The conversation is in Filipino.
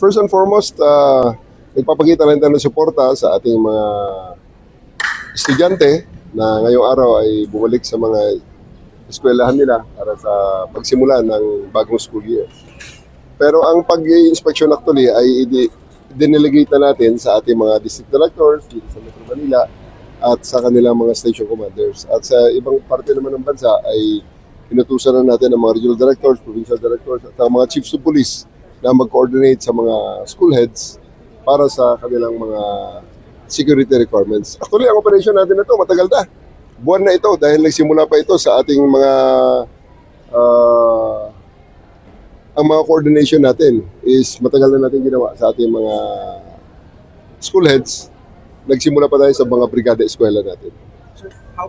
first and foremost, uh, nagpapakita rin tayo ng suporta sa ating mga estudyante na ngayong araw ay bumalik sa mga eskwelahan nila para sa pagsimula ng bagong school year. Pero ang pag-inspection actually ay dinelegate na natin sa ating mga district directors dito sa Metro Manila at sa kanilang mga station commanders. At sa ibang parte naman ng bansa ay inutusan na natin ang mga regional directors, provincial directors at ang mga chiefs of police na mag-coordinate sa mga school heads para sa kanilang mga security requirements. Actually, ang operation natin na ito, matagal na. Buwan na ito dahil nagsimula pa ito sa ating mga ah, ang mga coordination natin is matagal na natin ginawa sa ating mga school heads. Nagsimula pa tayo sa mga brigada eskwela natin. Sir, how